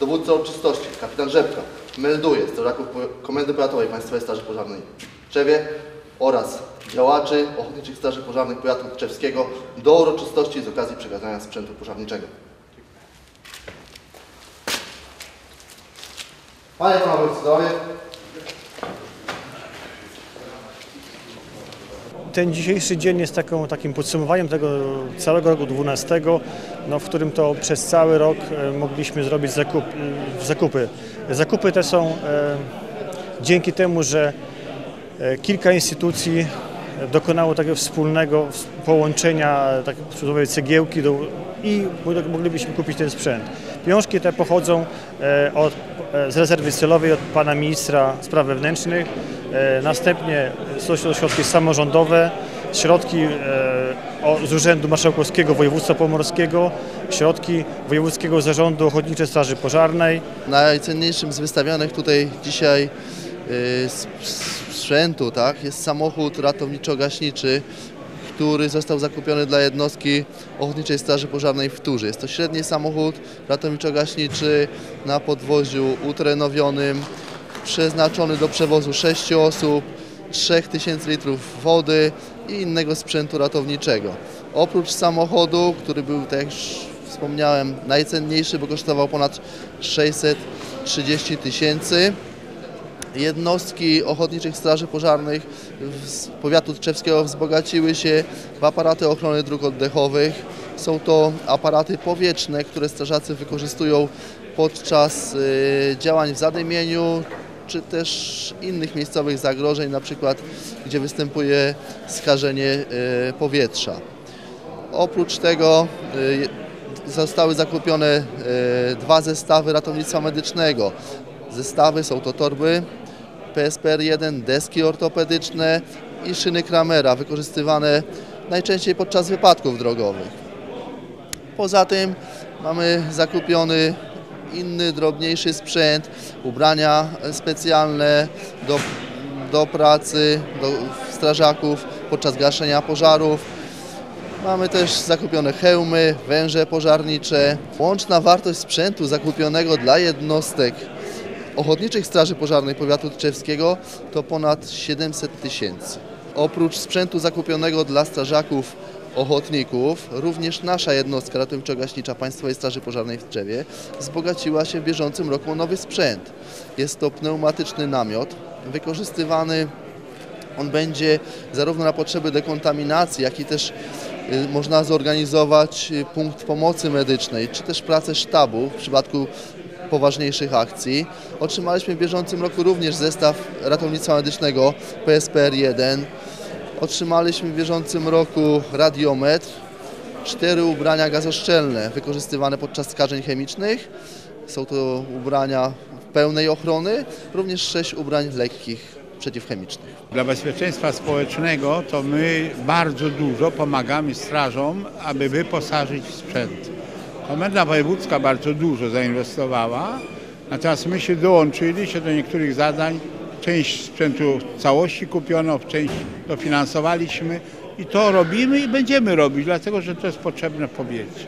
Dowódca uroczystości, kapitan Rzepka, melduje po- Komendy Powiatowej Państwowej Straży Pożarnej w Tczewie oraz działaczy Ochotniczych Straży Pożarnych Powiatu Tczewskiego do uroczystości z okazji przekazania sprzętu pożarniczego. Panie Panowie Oficerowie, Ten dzisiejszy dzień jest taką, takim podsumowaniem tego całego roku 12, no, w którym to przez cały rok e, mogliśmy zrobić zakup, zakupy. Zakupy te są e, dzięki temu, że e, kilka instytucji e, dokonało takiego wspólnego ws- połączenia e, tak przysłowiowej cegiełki do, i moglibyśmy kupić ten sprzęt. Pieniążki te pochodzą e, od, z rezerwy celowej od pana ministra spraw wewnętrznych. E, Następnie są środki samorządowe, środki e, z Urzędu Marszałkowskiego Województwa Pomorskiego, środki Wojewódzkiego Zarządu Ochotniczej Straży Pożarnej, najcenniejszym z wystawionych tutaj dzisiaj sp- sprzętu tak, jest samochód ratowniczo-gaśniczy, który został zakupiony dla jednostki Ochotniczej Straży Pożarnej w Turze. Jest to średni samochód ratowniczo-gaśniczy na podwoziu utrenowionym, przeznaczony do przewozu 6 osób, 3000 litrów wody i innego sprzętu ratowniczego. Oprócz samochodu, który był, tak jak wspomniałem, najcenniejszy, bo kosztował ponad 630 tysięcy, jednostki Ochotniczych Straży Pożarnych z powiatu tczewskiego wzbogaciły się w aparaty ochrony dróg oddechowych. Są to aparaty powietrzne, które strażacy wykorzystują podczas y, działań w zadymieniu czy też innych miejscowych zagrożeń, na przykład gdzie występuje skażenie y, powietrza. Oprócz tego y, zostały zakupione y, dwa zestawy ratownictwa medycznego. Zestawy są to torby PSPR-1, deski ortopedyczne i szyny Kramera, wykorzystywane najczęściej podczas wypadków drogowych. Poza tym mamy zakupiony inny, drobniejszy sprzęt, ubrania specjalne do, do pracy, do strażaków podczas gaszenia pożarów. Mamy też zakupione hełmy, węże pożarnicze. Łączna wartość sprzętu zakupionego dla jednostek Ochotniczych Straży Pożarnej Powiatu Tczewskiego to ponad 700 tysięcy. Oprócz sprzętu zakupionego dla strażaków ochotników, również nasza jednostka ratowniczo-gaśnicza Państwowej Straży Pożarnej w Tczewie wzbogaciła się w bieżącym roku o nowy sprzęt. Jest to pneumatyczny namiot, wykorzystywany on będzie zarówno na potrzeby dekontaminacji, jak i też y, można zorganizować y, punkt pomocy medycznej, czy też pracę sztabu w przypadku poważniejszych akcji. Otrzymaliśmy w bieżącym roku również zestaw ratownictwa medycznego PSPR-1. Otrzymaliśmy w bieżącym roku radiometr, cztery ubrania gazoszczelne wykorzystywane podczas skażeń chemicznych. Są to ubrania pełnej ochrony, również sześć ubrań lekkich przeciwchemicznych. Dla bezpieczeństwa społecznego to my bardzo dużo pomagamy strażom, aby wyposażyć sprzęt. Komenda Wojewódzka bardzo dużo zainwestowała, natomiast my się dołączyliśmy do niektórych zadań. Część sprzętu w całości kupiono, część dofinansowaliśmy i to robimy i będziemy robić, dlatego że to jest potrzebne w.